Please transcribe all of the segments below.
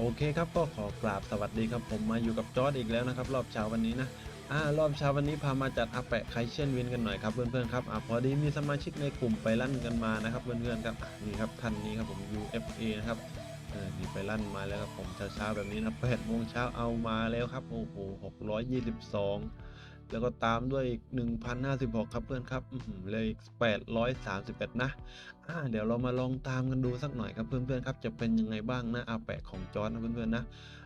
โอเคครับก็ขอกราบสวัสดีครับผมมาอยู่กับจอร์ดอีกแล้วนะครับ รอบเช้าวันนี้นะอ่ารอบเช้าวันนี้พามาจัดอาแปะไคเชนวินกันหน่อยครับเพื่อนๆครับอ่าพอดีมีสมาชิกในกลุ่มไปลั่นกันมานะครับเพื่อนๆครับนี่ครับท่านนี้ครับผม UFA นะครับเออนี่ไปลั่นมาแล้วครับผมเช้าๆแบบนี้นะแปดโมงเช้าเอามาแล้วครับโอ้โหหกร้อยยี่สิบสอง แล้วก็ตามด้วยอีก1,056 ครับเพื่อนครับอื้อหือเลยอีก831 นะ อ่า เดี๋ยวเรามาลองตามกันดูสักหน่อยครับเพื่อนๆครับ จะเป็นยังไงบ้างนะอาแปะของจอร์ดนะเพื่อนๆนะ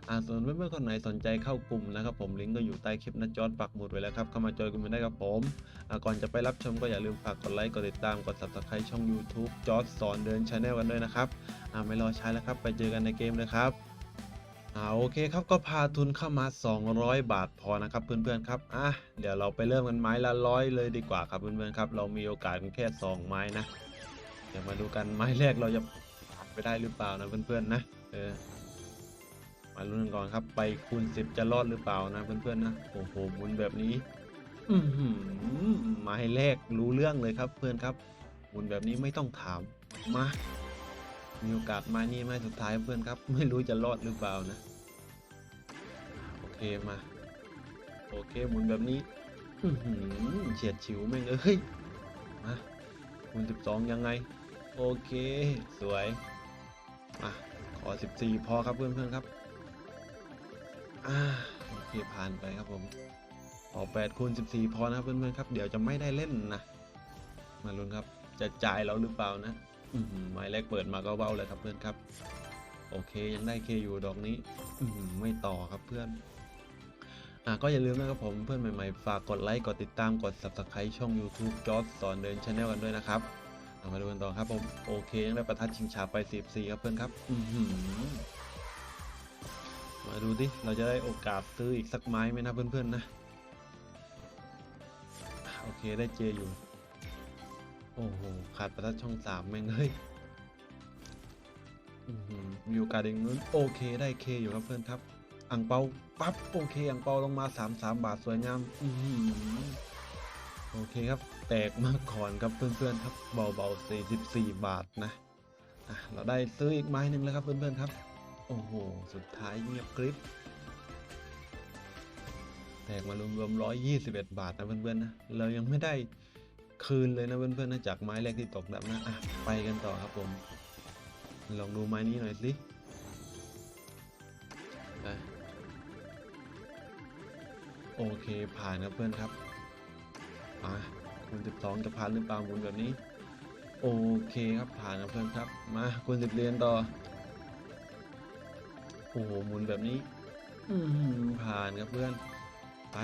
อ่า ส่วนเพื่อนๆคนไหนสนใจเข้ากลุ่มนะครับผมลิงก์ก็อยู่ใต้คลิปนะจอร์ดปักหมุดไว้แล้วครับเข้ามาจอยกันมได้ครับผม อ่า ก่อนจะไปรับชมก็อย่าลืมฝากกดไลค์ กดติดตาม กด subscribe ช่อง YouTube จอร์ดสอนเดินชาแนลกันด้วยนะครับ อ่า ไม่รอช้าแล้วครับ ไปเจอกันในเกมเลยครับ อ่าโอเคครับก็พาทุนเข้ามา 200 บาทพอนะครับเพื่อนๆครับอะเดี๋ยวเราไปเริ่มกันไม้ละร้อยเลยดีกว่าครับเพื่อนๆครับ เรามีโอกาสแค่สองไม้นะเดี๋ยวมาดูกันไม้แรกเราจะผ่านไปได้หรือเปล่านะเพื่อนๆนะเออมาลุ้นกันก่อนครับ ไปคูณสิบจะรอดหรือเปล่านะเพื่อนๆนะโอ้โหมุนแบบนี้อือหือไม้แรกรู้เรื่องเลยครับเพื่อนครับมุนแบบนี้ไม่ต้องถามมา มีโอกาสไม้นี้ไม้สุดท้ายเพื่อนครับ ไม่รู้จะรอดหรือเปล่านะ โอเคมา โอเคหมุนแบบนี้เฉียดฉิวแม่งเอ้ย มาคูณ12 ยังไง โอเค สวย มา ขอ 14 พอครับเพื่อนๆครับ อ่า โอเค ผ่านไปครับผม ขอ8คูณ14 พอนะครับเพื่อนๆครับ เดี๋ยวจะไม่ได้เล่นนะ มาลุ้นครับ จะจ่ายเราหรือเปล่านะ หือหมายแรกเปิดมาก็เบ้าเลยครับเพื่อนครับ โอเคยังได้เคอยู่ดอกนี้อืไม่ต่อครับเพื่อนอะก็อย่าลืมนะครับผมเพื่อนใหม่ๆ ฝากกดไลค์ กดติดตามกด subscribe ช่อง YouTube จอร์ดสอนเดินชาแนลกันด้วยนะครับเอามาดูกันต่อครับผม โอเคยังได้ประทัดชิงชาไป 14 ครับเพื่อนครับอืมาดูดิ เราจะได้โอกาสซื้ออีกสักไม้ไหมนะเพื่อนๆนะ โอเคได้เจอยู่ โอ้โหขาดประทัดช่องสามแม่งเฮ้ยอื้อหือมีโอกาสเองนู้นโอเคได้เคอยู่ครับเพื่อนครับ อังเปาปั๊บโอเคอังเปาลงมา 3 3 บาทสวยงามอืโอเคครับ แตกมาก่อนครับเพื่อนๆครับเบาๆ44 บาทนะอะเราได้ซื้ออีกไม้หนึ่งแล้วครับเพื่อนๆครับ โอ้โหสุดท้ายเงียบกริบแตกมารวมๆ121 บาทนะเพื่อนๆนะเรายังไม่ได้ คืนเลยนะเพื่อนๆนะจากไม้แรกที่ตกดับนะอะไปกันต่อครับผม ลองดูไม้นี้หน่อยสิโอเคผ่านครับเพื่อนครับมาคูณ12จะผ่านหรือเปล่าหมุนแบบนี้ โอเคครับผ่านครับเพื่อนครับ มาคูณ10เรียญต่อโอ้โหหมุนแบบนี้ อืผ่านครับเพื่อนไป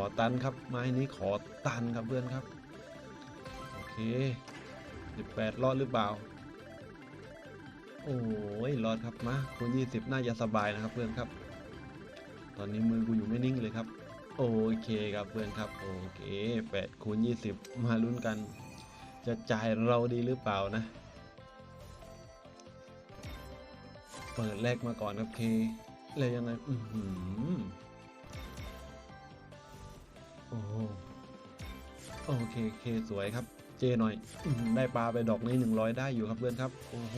อตันครับ ไม้นี้ขอตันครับเพื่อนครับ โอเค18รอดหรือเปล่า โอ้ยรอดครับมาคูณ20 น่าจะสบายนะครับเพื่อนครับ ตอนนี้มือกูอยู่ไม่นิ่งเลยครับ โอเคครับเพื่อนครับ โอเค8คูณ20 มาลุ้นกัน จะจ่ายเราดีหรือเปล่านะ เปิดแรกมาก่อนครับเคเลยยังไง อือหือ โอ้โหโอเคเคสวยครับ เจหน่อยอได้ปลาไปดอกนี้100ได้อยู่ครับเพื่อนครับ โอ้โห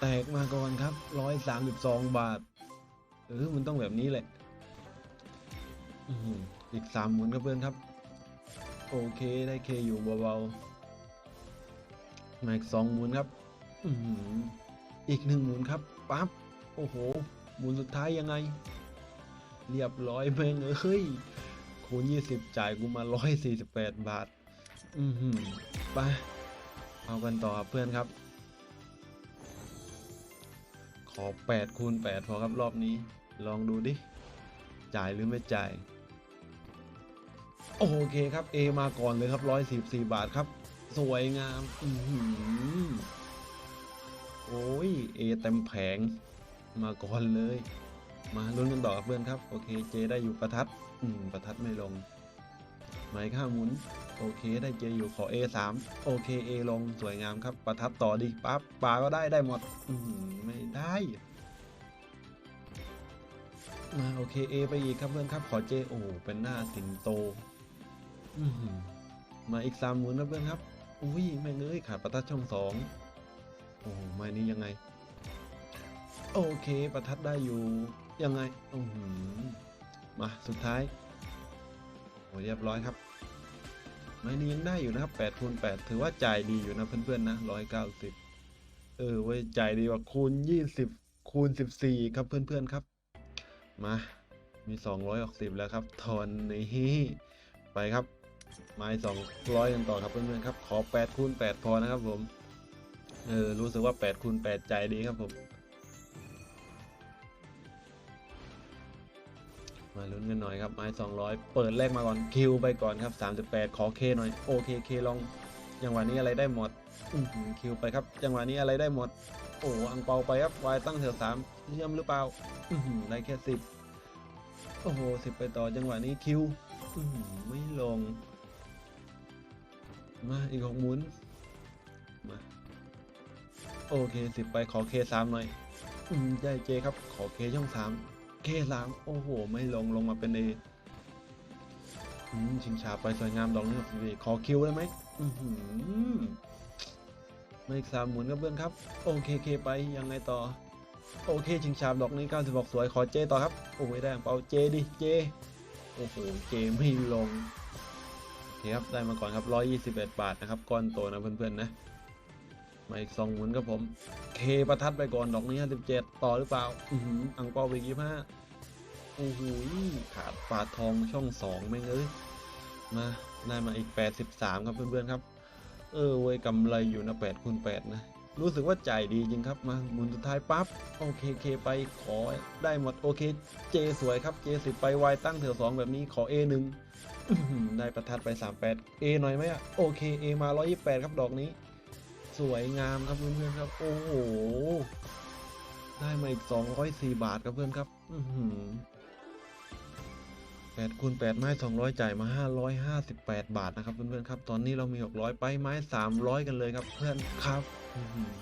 แตกมาก่อนครับ132บาท เออมันต้องแบบนี้แหละอืออีกสามหมุนครับเพื่อนครับ โอเคได้เคอยู่เบาๆมาอีกสองหมุนครับอือออีกหนึ่งหมุนครับปั๊บโอ้โห หมุนสุดท้ายยังไง เรียบร้อยแม่งเอ้ย คูณยี่สิบจ่ายกูมาร้อยสี่สิบแปดบาท อือหือไปเอากันต่อครับเพื่อนครับ ขอ 8 คูณ 8 พอครับรอบนี้ ลองดูดิ จ่ายหรือไม่จ่าย โอเคครับ A มาก่อนเลยครับ114บาทครับ สวยงาม อือหือโอ้ย A เต็มแผง มาก่อนเลย มาลุ้นกันต่อครับเพื่อนครับ โอเคเจได้อยู่ประทัด อืม ประทัดไม่ลงหมายค่าหมุน โอเค ได้เจอยู่ขอ A 3 โอเค A ลงสวยงามครับ ประทัดต่อดีปั๊บปลาก็ได้ได้หมด อืม ไม่ได้มาโอเค A ไปอีกครับเพื่อนครับ ขอ J โอ้เป็นหน้าสิงโตอื้อหือมาอีกสามหมุนนะเพื่อนครับ อุ้ยแม่เอ้ยขาดประทัดช่องสองโอ้ไม้นี้ยังไง โอเค ประทัดได้อยู่ ยังไงอืมาสุดท้ายโอ้เรียบร้อยครับไม้นี้ยังได้อยู่นะครับ8คูณ8ถือว่าจ่ายดีอยู่นะเพื่อนๆนะ190 เออเว้ยจ่ายดีกว่าคูณ 20 คูณ 14 ครับเพื่อนๆครับ มามี 260 แล้วครับทอนนี้ไปครับไม้200กันต่อครับเพื่อนๆครับ ขอ8คูณ8พอนะครับผม เออรู้สึกว่า8คูณ8ใจดีครับผม มาลุ้นกันหน่อยครับไม้200 เปิดแรกมาก่อนคิวไปก่อนครับ 38 ขอเคหน่อยโอเคเคลองจังหวะนี้อะไรได้หมดคิวไปครับ จังหวะนี้อะไรได้หมด โอ้อังเปาไปครับวายตั้งแถวสามเยี่ยมหรือเปล่าอได้แค่สิบโอ้โหสิบไปต่อจังหวะนี้คิวไม่ลง มาอีกหกหมุนมาโอเคสิบไปขอเคสามหน่อยอืมได้เจครับ ขอเคช่องสาม เคสามโอ้โห ไม่ลงลงมาเป็นเอชิงชาไปสวยงามดอกนี้ของสีขอคิวได้ไหมอือหือมาอีกสามหมุนครับเพื่อนครับ โอเคเคไปยังไงต่อ โอเคชิงชาดอกนี้96สวยขอเจต่อครับโอ้ไม่ได้เปล่าเจดิเจโอ้โหเจไม่ลงโอเคครับได้มาก่อนครับ121บาทนะครับก้อนโตนะเพื่อนๆนะ มาอีกสองหมุนครับผม เคประทัดไปก่อนดอกนี้57ต่อหรือเปล่า อือหืออังเปาไปยี่ห้าโอ้โหขาดปาทองช่องสองแม่งเอ้ยมาได้มาอีก83ครับเพื่อนๆครับ เออเว้ยกำไรอยู่นะ8คูณ8นะ รู้สึกว่าจ่ายดีจริงครับมาหมุนสุดท้ายปั๊บโอเคเคไปขอได้หมดโอเคเจสวยครับเจสิบไปวายตั้งแถวสองแบบนี้ขอ A หนึ่งได้ประทัดไป 38 A หน่อยไหมอะโอเค A มา 128 ครับดอกนี้ สวยงามครับเพื่อนๆครับ โอ้โห ได้มาอีก 204 บาทครับเพื่อนครับ อือหือ8คูณ8ไม้200จ่ายมา558บแปดบาทนะครับเพื่อนๆครับ ตอนนี้เรามี600ไปไม้300กันเลยครับเพื่อนครับอือหือ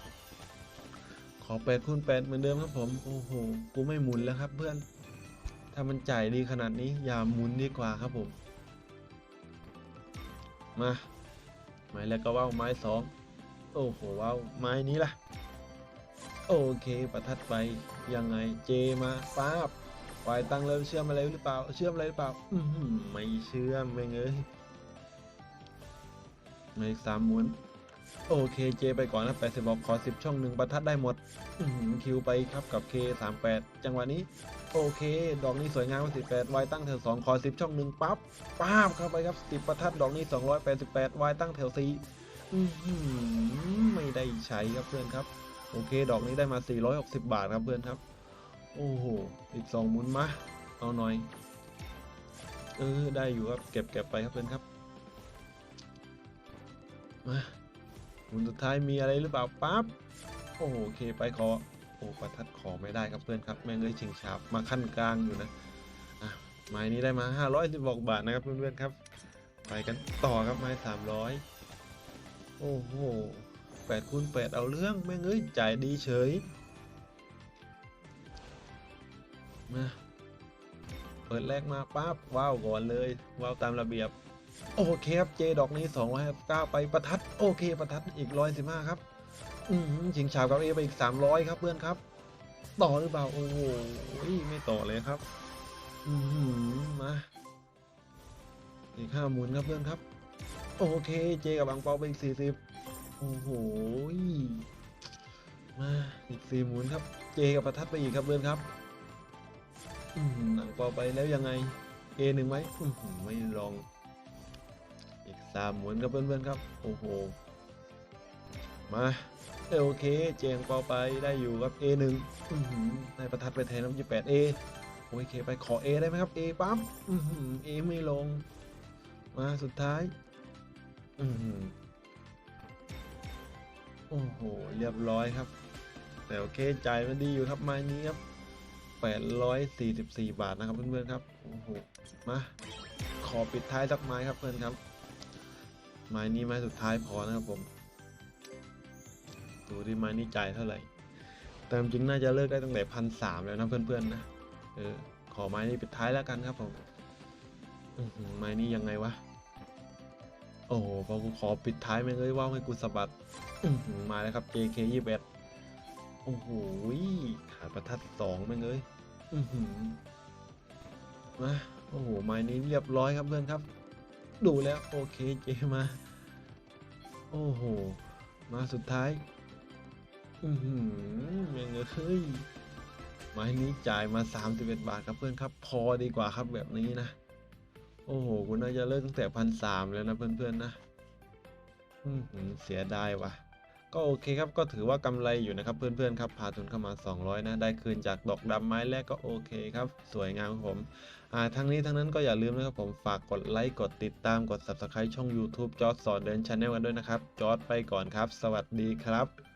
ขอ8คูณ8เหมือนเดิมครับผม โอ้โห กูไม่หมุนแล้วครับเพื่อน ถ้ามันจ่ายดีขนาดนี้อย่าหมุนดีกว่าครับผม มา ไม้แรกก็ว่าไม้สอง โอ้โหว้าวไม้นี้ล่ะ โอเคประทัดไปยังไงเจมาป้าบปล่อยตังเลยเชื่อมอะไรหรือเปล่า เชื่อมอะไรหรือเปล่า อือหือไม่เชื่อมไม่เงยไม่สามหมุนโอเคเจไปก่อนนะแปดสิบบอกขอสิบช่องหนึ่งประทัดได้หมดอืคิวไปครับกับเคสามแปดจังหวะนี้ โอเค ดอกนี้สวยงามสิบแปดวายตั้งแถวสองขอสิบช่องหนึ่งปั๊บป้าบเข้าไปครับสิบประทัดดอกนี้สองร้อยแปดสิบแปดวายตั้งแถวสี่ ไม่ได้ใช้ครับเพื่อนครับ โอเค ดอกนี้ได้มา 460 บาทครับเพื่อนครับ โอ้โห อีกสองหมุนมา เอาหน่อย เออ ได้อยู่ครับ เก็บเก็บไปครับเพื่อนครับ มาหมุนสุดท้ายมีอะไรหรือเปล่าปั๊บ โอ้โอเคไปขอ โอ้ประทัดขอไม่ได้ครับเพื่อนครับ แม่งเลยชิงฉาบมาขั้นกลางอยู่นะอะไม้นี้ได้มา516บาทนะครับเพื่อนๆครับ ไปกันต่อครับไม้300 โอ้โหแปดคูณแปดเอาเรื่องแม่งเอ้ยจ่ายดีเฉย มา เปิดแรกมาปั๊บว้าวก่อนเลยว้าวตามระเบียบ โอเคครับ เจดอกนี้259ไปประทัด โอเคประทัดอีก115ครับ อืมชิงฉาบกับเอไปอีก 300 ครับเพื่อนครับ ต่อหรือเปล่า โอ้โหไม่ต่อเลยครับ อืมมา อีกห้าหมุนครับเพื่อนครับ โอเค เจกับอังเปาไปอีกสี่สิบโอ้โหยมาอีกสี่หมุนครับ เจกับประทัดไปอีกครับเพื่อนครับอืมอังเปาไปแล้วยังไงเอหนึ่งไหมอื้อหือไม่ลองอีกสามหมุนครับเพื่อนๆครับ โอ้โห มาเออโอเค เจอังเปาไปได้อยู่ครับ A หนึ่งอื้อหือได้ประทัดไปแทนน้ำยี่แปด A โอเคไปขอ A ได้ไหมครับ A ปั๊มอือหือ A ไม่ลง มาสุดท้าย อือหือโอ้โห เรียบร้อยครับ แต่โอเคจ่ายมันดีอยู่ครับไม้นี้ครับ844บาทนะครับเพื่อนๆครับ โอ้โห มา ขอปิดท้ายสักไม้ครับเพื่อนครับ ไม้นี้ไม้สุดท้ายพอนะครับผม ดูที่ไม้นี้จ่ายเท่าไหร่ แต่จริงน่าจะเลิกได้ตั้งแต่พันสามแล้วนะเพื่อนๆนะ เออ ขอไม้นี้ปิดท้ายแล้วกันครับผมไม้นี้ยังไงวะ โอ้โหพอกูขอปิดท้ายแม่งเอ้ยว่าให้กูสะบัดมาแล้วครับ JK 21โอ้โหขาดประทัดสองแม่งเอ้ยมาโอ้โหไม้นี้เรียบร้อยครับเพื่อนครับ ดูแล้วโอเคเจมา โอ้โห มาสุดท้าย อือหือแม่งเอ้ยไม้นี้จ่ายมา 31 บาทครับเพื่อนครับ พอดีกว่าครับแบบนี้นะ อ้โหกูน่าจะเลิกตั้งแต่พันสามแล้วนะเพื่อนๆนะอือหือเสียดายว่ะ ก็โอเคครับก็ถือว่ากำไรอยู่นะครับเพื่อนๆครับพาทุนเข้ามา 200 นะ ได้คืนจากดอกดำไม้แรกก็โอเคครับ สวยงามครับผมอ่าทั้งนี้ทั้งนั้นก็อย่าลืมนะครับผมฝากกดไลค์กดติดตามกด Subscribe ช่อง YouTube จอร์ดสอนเดินชาแนลกันด้วยนะครับจอร์ดไปก่อนครับ สวัสดีครับ